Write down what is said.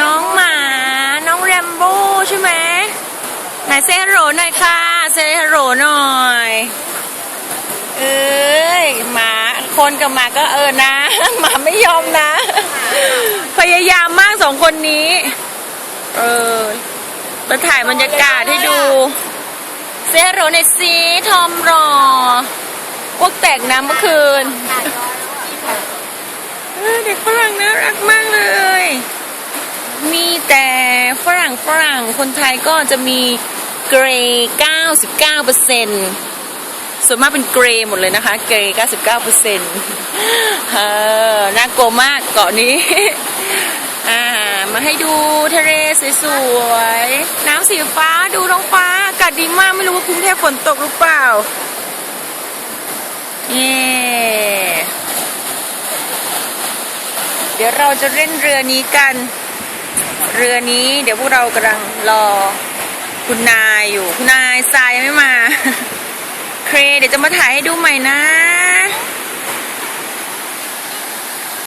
น้องหมา น้องแรมโบ้ใช่ไหมไหนเซฮัลโหลหน่อยค่ะเซฮัลโหลหน่อย เอ้ยหมาคนกับหมาก็เออนะหมาไม่ยอมนะ พยายามมากสองคนนี้ เออมาถ่ายบรรยากาศให้ดู เซฮัลโหลในซีทอมรอพวกแตกน้ำเมื่อคืนเด็กฝรั่งน่ารักมากเลย รั่งฝรั่งคนไทยก็จะมีเกรย์99เปอร์เซ็นส่วนมากเป็นเกรย์หมดเลยนะคะ เกรย์99เปอร์เซ็นเออน่ากลัวมากเกาะนี้ อ่า มาให้ดูทะเลสวยๆ น้ำสีฟ้าดูท้องฟ้าอากาศดีมากไม่รู้ว่ากรุงเทพฝนตกหรือเปล่า เย้เดี๋ยวเราจะเล่นเรือนี้กัน เรือนี้ เดี๋ยวพวกเรากำลังรอคุณนายอยู่ คุณนายทรายยังไม่มา เครเดี๋ยวจะมาถ่ายให้ดูใหม่นะ